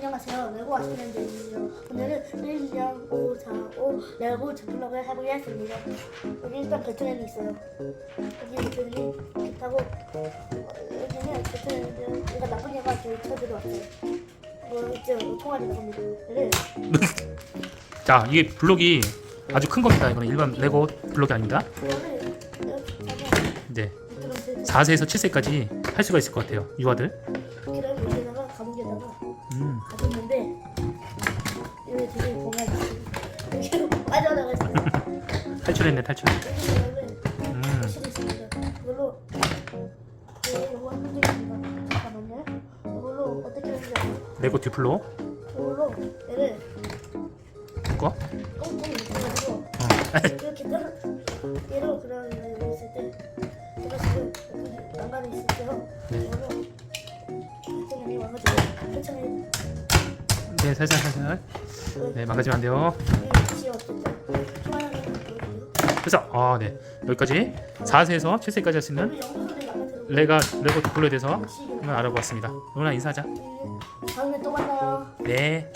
안녕하세요. 레고 아시는데요. 오늘은 1, 2, 5, 4, 5 레고 제플럭을 해보겠습니다. 여기 일단 배트맨이 있어요. 여기 타고 어, 여기는 배트맨인데요. 얘가 나쁜 애가 저희 쳐 들어 왔어요. 뭐 이제 통화를 겁니다. 얘를 자, 이게 블록이 아주 큰 겁니다. 이거는 일반 레고 블록이 아닙니다. 얘를 이렇게 제 4세에서 7세까지 할 수가 있을 것 같아요. 유아들. 그럼 여기 여기로 빠져나갔어요. 탈출했네, 탈출. 음. 이걸로 네, 이거 문제입니다. 잠깐만요. 이걸로 어떻게 하는지 알아요? 레고 듀플로. 이걸로 얘를 거? 꽁꽁 묶어가지고 어. 이렇게 떨어 얘로 그냥 여기 있을 때 제가 지금 여기 난간에 있을 때요. 네. 이걸로 와가지고 네, 살살 살살. 네, 망가지면 안 돼요. 그래서 아, 네. 여기까지 4세에서 7세까지 할 수 있는 레가 레고 듀플로에 대해서 한번 알아보았습니다. 오늘 인사하자. 다음에 또 만나요. 네.